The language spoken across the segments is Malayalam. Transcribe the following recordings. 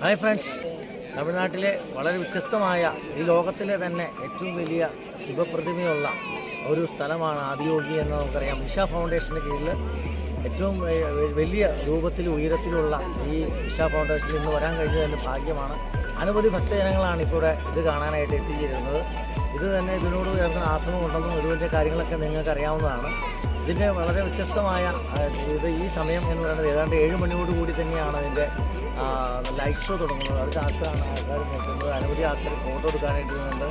Hi friends. തമിഴ്നാട്ടിലെ വളരെ വ്യത്യസ്തമായ ഈ ലോകത്തിലെ തന്നെ ഏറ്റവും വലിയ ശിവപ്രതിമയുള്ള ഒരു സ്ഥലമാണ് ആദിയോഗി എന്ന് നമുക്കറിയാം. ഇഷ ഫൗണ്ടേഷന് കീഴിൽ ഏറ്റവും വലിയ രൂപത്തിൽ ഉയരത്തിലുള്ള ഈ ഇഷ ഫൗണ്ടേഷനിൽ ഇന്ന് വരാൻ കഴിഞ്ഞതിന്റെ ഭാഗ്യമാണ് അനവധി ഭക്തജനങ്ങളാണ് ഇപ്പോൾ ഇവിടെ ഇത് കാണാനായിട്ട് എത്തിച്ചേരുന്നത്. ഇത് തന്നെ ഇതിനോട് ചേർന്ന് ആശ്രമം ഉണ്ടെന്നും ഇതുപോലത്തെ കാര്യങ്ങളൊക്കെ നിങ്ങൾക്ക് അറിയാവുന്നതാണ് ഇതിന്റെ വളരെ വ്യത്യസ്തമായ ഇത് ഈ സമയം എന്ന് പറയുന്നത് ഏതാണ്ട് ഏഴ് മണിയോട് കൂടി തന്നെയാണ് അതിന്റെ ലൈറ്റ് ഷോ തുടങ്ങുന്നത്. അതിനകത്താണ് ആൾക്കാർ നോക്കുന്നത്. അനവധി ആൾക്കാർ ഫോട്ടോ എടുക്കാനായിട്ട് ഇരുന്നുണ്ട്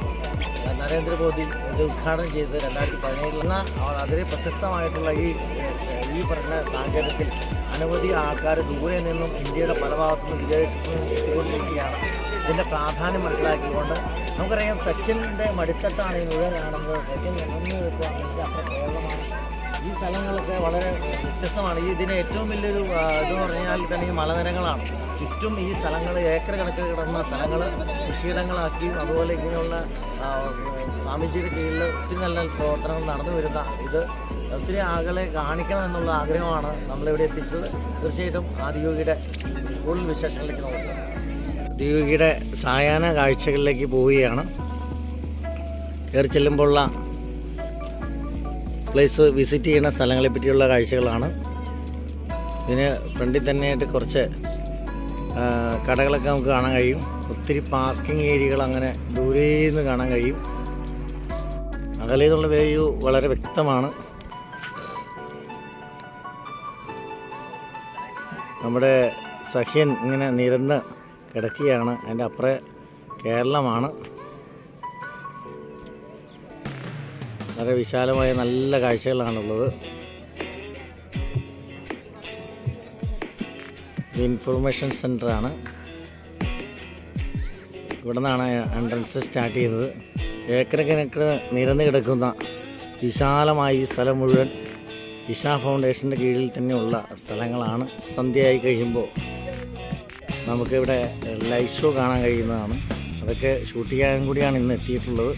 ആ, നരേന്ദ്രമോദി ഇത് ഉദ്ഘാടനം ചെയ്തത് രണ്ടായിരത്തി പതിനേഴിലാണ് അതിലെ പ്രശസ്തമായിട്ടുള്ള ഈ ഈ പറഞ്ഞ സാങ്കേതികത്തിൽ അനവധി ആൾക്കാർ ദൂരെ നിന്നും ഇന്ത്യയുടെ പല ഭാഗത്തു നിന്നും വിദേശത്തു നിന്നും എത്തിക്കൊണ്ടിരിക്കുകയാണ്. ഇതിന്റെ പ്രാധാന്യം മനസ്സിലാക്കിക്കൊണ്ട് നമുക്കറിയാം സച്ചിന്റെ മടിത്തട്ടാണ് ഈ മുഴുവൻ കാണുന്നത്. സച്ചിൻ നിന്നു അത്ര കേരളമാണ് ഈ സ്ഥലങ്ങളൊക്കെ വളരെ വ്യത്യസ്തമാണ്. ഇതിന് ഏറ്റവും വലിയൊരു ആ, ഇതെന്ന് പറഞ്ഞാൽ തന്നെ ഈ മലനിരകളാണ്. ചുറ്റും ഈ സ്ഥലങ്ങൾ ഏക്കർ കണക്കിൽ കിടന്ന സ്ഥലങ്ങൾ കൃഷിയിടങ്ങളാക്കിയും അതുപോലെ ഇങ്ങനെയുള്ള ആ, സ്വാമിജിയുടെ കീഴിൽ ഒത്തിരി നല്ല പ്രവർത്തനങ്ങൾ നടന്നു വരുന്ന ഇത് ഒത്തിരി ആളുകളെ കാണിക്കണം എന്നുള്ള ആഗ്രഹമാണ് നമ്മളിവിടെ എത്തിച്ചത്. തീർച്ചയായിട്ടും ആദിയോഗിയുടെ കൂടുതൽ വിശേഷങ്ങളിലേക്ക് നോക്കുക ആദിയോഗിയുടെ സായാഹ്ന കാഴ്ചകളിലേക്ക് പോവുകയാണ്. കയറി ചെല്ലുമ്പോഴുള്ള പ്ലേസ് വിസിറ്റ് ചെയ്യുന്ന സ്ഥലങ്ങളെ പറ്റിയുള്ള കാഴ്ചകളാണ്. ഇതിന് ഫ്രണ്ടിൽ തന്നെയായിട്ട് കുറച്ച് കടകളൊക്കെ നമുക്ക് കാണാൻ കഴിയും. ഒത്തിരി പാർക്കിംഗ് ഏരിയകൾ അങ്ങനെ ദൂരെ നിന്ന് കാണാൻ കഴിയും. അകലെ നിന്നുള്ള വ്യൂ വളരെ വ്യക്തമാണ്. നമ്മുടെ സഹ്യൻ ഇങ്ങനെ നിരന്ന് കിടക്കുകയാണ്. അതിന്റെ അപ്പുറം കേരളമാണ്. വളരെ വിശാലമായ നല്ല കാഴ്ചകളാണുള്ളത്. ഇത് ഇൻഫർമേഷൻ സെന്ററാണ് ഇവിടെ നിന്നാണ് എൻട്രൻസ് സ്റ്റാർട്ട് ചെയ്യുന്നത് ഏക്കര കണക്കിന് നിരന്ന് കിടക്കുന്ന വിശാലമായ ഈ സ്ഥലം മുഴുവൻ ഇഷ ഫൗണ്ടേഷന്റെ കീഴിൽ തന്നെയുള്ള സ്ഥലങ്ങളാണ്. സന്ധ്യയായി കഴിയുമ്പോൾ നമുക്കിവിടെ ലൈറ്റ് ഷോ കാണാൻ കഴിയുന്നതാണ്. അതൊക്കെ ഷൂട്ട് ചെയ്യാൻ കൂടിയാണ് ഇന്ന് എത്തിയിട്ടുള്ളത്.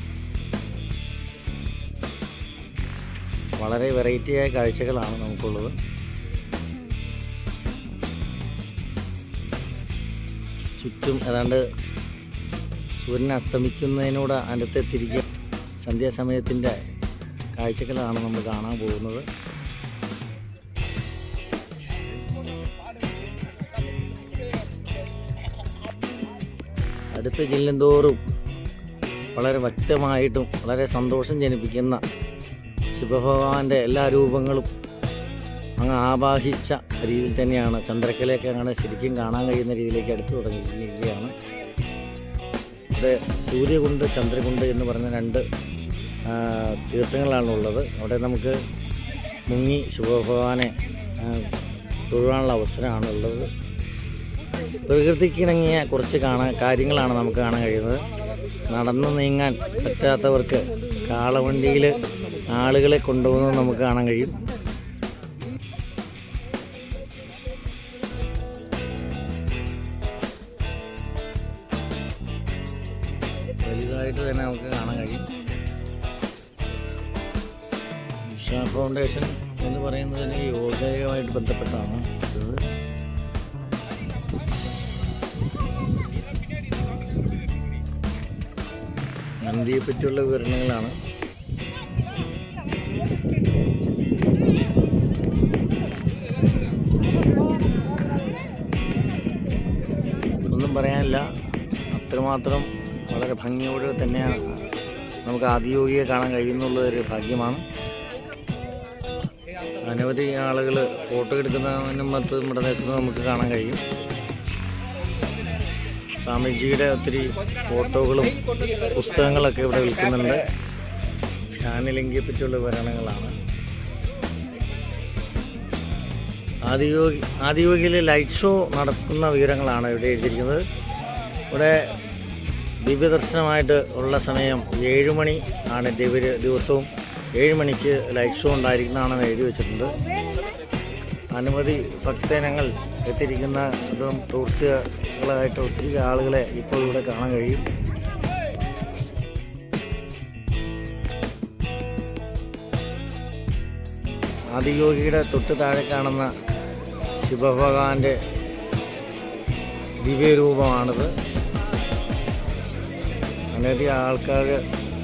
വളരെ വെറൈറ്റിയായ കാഴ്ചകളാണ് നമുക്കുള്ളത്. ചുറ്റും ഏതാണ്ട് സൂര്യൻ അസ്തമിക്കുന്നതിനോട് അടുത്തെത്തിരിക്കുക സന്ധ്യാസമയത്തിന്റെ കാഴ്ചകളാണ് നമ്മൾ കാണാൻ പോകുന്നത്. അടുത്ത ചെല്ലും തോറും വളരെ വ്യക്തമായിട്ടും വളരെ സന്തോഷം ജനിപ്പിക്കുന്ന ശിവഭഗവാന്റെ എല്ലാ രൂപങ്ങളും അങ്ങ് ആവാഹിച്ച രീതിയിൽ തന്നെയാണ്. ചന്ദ്രക്കലയൊക്കെ അങ്ങനെ ശരിക്കും കാണാൻ കഴിയുന്ന രീതിയിലേക്ക് അടുത്ത് തുടങ്ങിയിരിക്കുകയാണ്. ഇവിടെ സൂര്യകുണ്ട് ചന്ദ്രകുണ്ട് എന്ന് പറഞ്ഞ രണ്ട് തീർത്ഥങ്ങളാണുള്ളത്. അവിടെ നമുക്ക് മുങ്ങി ശിവഭഗവാനെ തൊഴുവാനുള്ള അവസരമാണ് ഉള്ളത് പ്രകൃതിക്കിണങ്ങിയ കുറച്ച് കാണാൻ കാര്യങ്ങളാണ് നമുക്ക് കാണാൻ കഴിയുന്നത്. നടന്നു നീങ്ങാൻ പറ്റാത്തവർക്ക് കാളവണ്ടിയിൽ ആളുകളെ കൊണ്ടുപോകുന്നത് നമുക്ക് കാണാൻ കഴിയും. വലുതായിട്ട് തന്നെ നമുക്ക് കാണാൻ കഴിയും. ഉഷ ഫൗണ്ടേഷൻ എന്ന് പറയുന്നത് തന്നെ യോഗയുമായിട്ട് ബന്ധപ്പെട്ടാണ് നന്ദിയെ പറ്റിയുള്ള വിവരണങ്ങളാണ്. പറയാനില്ല അത്രമാത്രം വളരെ ഭംഗിയോടെ തന്നെയാണ് നമുക്ക് ആദിയോഗിയെ കാണാൻ കഴിയുന്നുള്ള ഒരു ഭാഗ്യമാണ്. അനവധി ആളുകൾ ഫോട്ടോ എടുക്കുന്നതിനും മറ്റും ഇവിടെ നിൽക്കുന്നത് നമുക്ക് കാണാൻ കഴിയും. സ്വാമിജിയുടെ ഒത്തിരി ഫോട്ടോകളും പുസ്തകങ്ങളൊക്കെ ഇവിടെ വിൽക്കുന്നുണ്ട്. ധ്യാനലിംഗിയെ പറ്റിയുള്ള വിവരണങ്ങളാണ്. ആദിയോഗി ആദിയോഗിയിലെ ലൈറ്റ് ഷോ നടക്കുന്ന വിവരങ്ങളാണ് ഇവിടെ എഴുതിയിരിക്കുന്നത്. ഇവിടെ ദിവ്യദർശനമായിട്ട് ഉള്ള സമയം ഏഴ് മണി ആണ് ദിവ്യ ദിവസവും ഏഴ് മണിക്ക് ലൈറ്റ് ഷോ ഉണ്ടായിരിക്കുന്നതാണെന്ന് എഴുതി വെച്ചിട്ടുണ്ട്. അനുമതി ഭക്തജനങ്ങൾ എത്തിയിരിക്കുന്ന ഇതും ടൂറിസ്റ്റുകളായിട്ട് ഒത്തിരി ആളുകളെ ഇപ്പോൾ ഇവിടെ കാണാൻ കഴിയും. ആദിയോഗിയുടെ തൊട്ട് താഴെ കാണുന്ന ശിവഭഗവാന്റെ ദിവ്യരൂപമാണിത്. അനവധി ആൾക്കാർ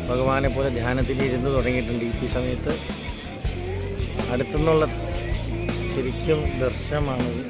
ഭഗവാനെ പോലെ ധ്യാനത്തിലിരുന്ന് തുടങ്ങിയിട്ടുണ്ട് ഈ സമയത്ത്. അടുത്തുനിന്നുള്ള ശരിക്കും ദർശനമാണിത്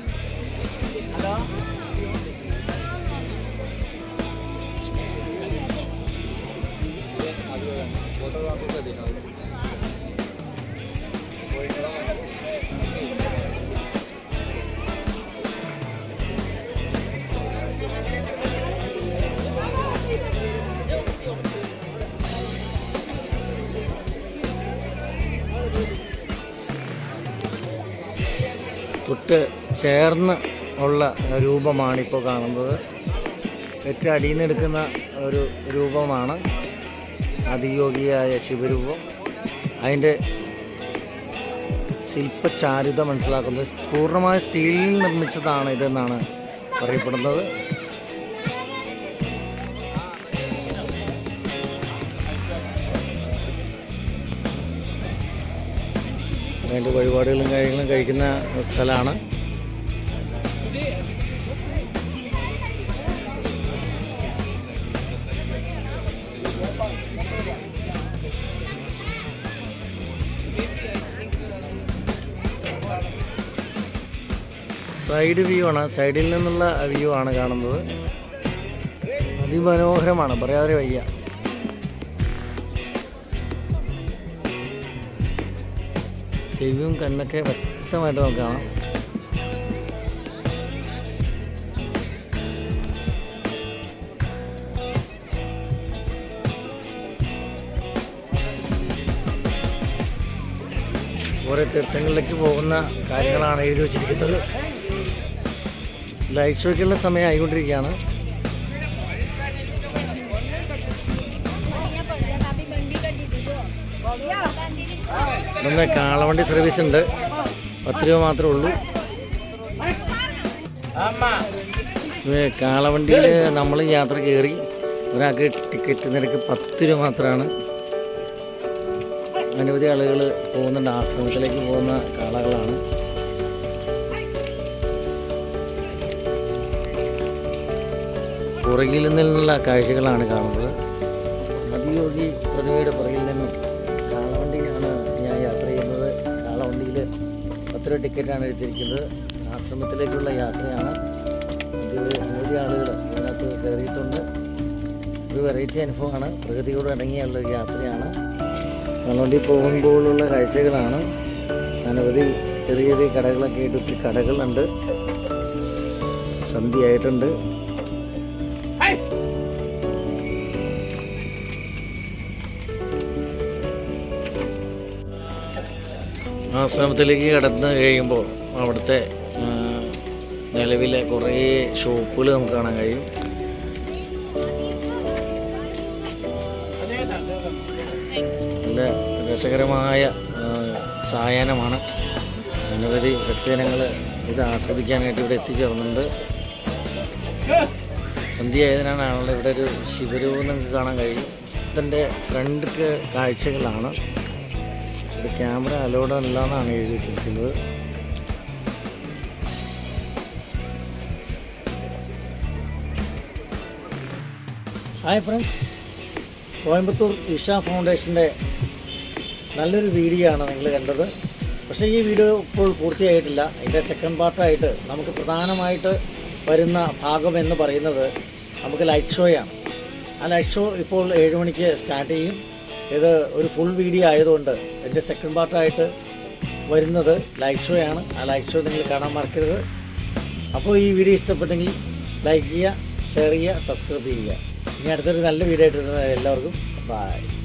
തൊട്ട് ചേർന്ന് ഉള്ള രൂപമാണ് ഇപ്പോൾ കാണുന്നത് ഏറ്റവും അടിയിൽ ഒരു രൂപമാണ് അതിയോഗിയായ ശിവരൂപം. അതിന്റെ ശില്പചാരുത മനസ്സിലാക്കുന്നത്. പൂർണമായ സ്റ്റീലിൽ നിർമ്മിച്ചതാണ് ഇതെന്നാണ് പറയപ്പെടുന്നത്. അതിന്റെ വഴിപാടുകളും കാര്യങ്ങളും കഴിക്കുന്ന സ്ഥലമാണ്. സൈഡ് വ്യൂ ആണ്. സൈഡിൽ നിന്നുള്ള വ്യൂ ആണ് കാണുന്നത്. അതിമനോഹരമാണ്. പറയാതെ വയ്യ. ചെവിയും കണ്ണൊക്കെ വ്യക്തമായിട്ട് നമുക്ക് കാണാം ഓരോ തീർത്ഥങ്ങളിലേക്ക് പോകുന്ന കാര്യങ്ങളാണ് എഴുതി വച്ചിരിക്കുന്നത്. ലൈറ്റ് ഷോയ്ക്കുള്ള സമയം ആയിക്കൊണ്ടിരിക്കുകയാണ്. ഇന്ന് കാളവണ്ടി സർവീസ് ഉണ്ട്. പത്ത് രൂപ മാത്രമേ ഉള്ളൂ. കാളവണ്ടിയിൽ നമ്മൾ യാത്ര കയറി ഒരാൾക്ക് ടിക്കറ്റ് നിരക്ക് പത്ത് രൂപ മാത്രമാണ്. അനവധി ആളുകൾ പോകുന്നുണ്ട്. ആശ്രമത്തിലേക്ക് പോകുന്ന കാളകളാണ്. പുറകിൽ നിന്നുള്ള കാഴ്ചകളാണ് കാണുന്നത്. അതിയോഗി പ്രതിമയുടെ പുറകിൽ നിന്നും കാളവണ്ടിയിൽ പത്ത് രൂപ ടിക്കറ്റാണ് എടുത്തിരിക്കുന്നത്. ആശ്രമത്തിലേക്കുള്ള യാത്രയാണ്. ഇത് അനവധി ആളുകൾ ഇതിനകത്ത് കയറിയിട്ടുണ്ട്. ഒരു വെറൈറ്റി അനുഭവമാണ്. പ്രകൃതിയോട് ഇണങ്ങിയുള്ള ഒരു യാത്രയാണ്. കാളവണ്ടി പോകുമ്പോഴുള്ള കാഴ്ചകളാണ്. അനവധി ചെറിയ ചെറിയ കടകളൊക്കെ ആയിട്ട് ഒത്തിരി കടകളുണ്ട്. സന്ധ്യയായിട്ടുണ്ട്. ആശ്രമത്തിലേക്ക് കടന്നു കഴിയുമ്പോൾ അവിടുത്തെ നിലവിലെ കുറേ ഷോപ്പുകൾ നമുക്ക് കാണാൻ കഴിയും. നല്ല രസകരമായ സായാഹ്നമാണ്. അനവധി ഭക്തജനങ്ങൾ ഇത് ആസ്വദിക്കാനായിട്ട് ഇവിടെ എത്തിച്ചേർന്നുണ്ട് സന്ധ്യ ആയതിനാണ് ഇവിടെ ഒരു ശിവരൂപം നിങ്ങൾക്ക് കാണാൻ കഴിയും. ഇതിന്റെ ഫ്രണ്ട് കാഴ്ചകളാണ്. ഇത് ക്യാമറ അലോഡ് അല്ല എന്നാണ് എഴുതി വെച്ചിരിക്കുന്നത് ഹായ് ഫ്രണ്ട്സ് കോയമ്പത്തൂർ ഇഷ ഫൗണ്ടേഷന്റെ നല്ലൊരു വീഡിയോ ആണ് നിങ്ങൾ കണ്ടത്. പക്ഷേ ഈ വീഡിയോ ഇപ്പോൾ പൂർത്തിയായിട്ടില്ല. ഇതിന്റെ സെക്കൻഡ് പാർട്ടായിട്ട് നമുക്ക് പ്രധാനമായിട്ട് വരുന്ന ഭാഗം എന്ന് പറയുന്നത് നമുക്ക് ലൈറ്റ് ഷോയാണ് ആ ലൈറ്റ് ഷോ ഇപ്പോൾ ഏഴ് മണിക്ക് സ്റ്റാർട്ട് ചെയ്യും. ഇത് ഒരു ഫുൾ വീഡിയോ ആയതുകൊണ്ട് എന്റെ സെക്കൻഡ് പാർട്ടായിട്ട് വരുന്നത് ലൈക്ക് ഷോ ആണ്. ആ ലൈക്ക് ഷോ നിങ്ങൾ കാണാൻ മറക്കരുത്. അപ്പോൾ ഈ വീഡിയോ ഇഷ്ടപ്പെട്ടെങ്കിൽ ലൈക്ക് ചെയ്യുക ഷെയർ ചെയ്യുക സബ്സ്ക്രൈബ് ചെയ്യുക. ഇനി അടുത്തൊരു നല്ല വീഡിയോ ആയിട്ട് എല്ലാവർക്കും ബൈ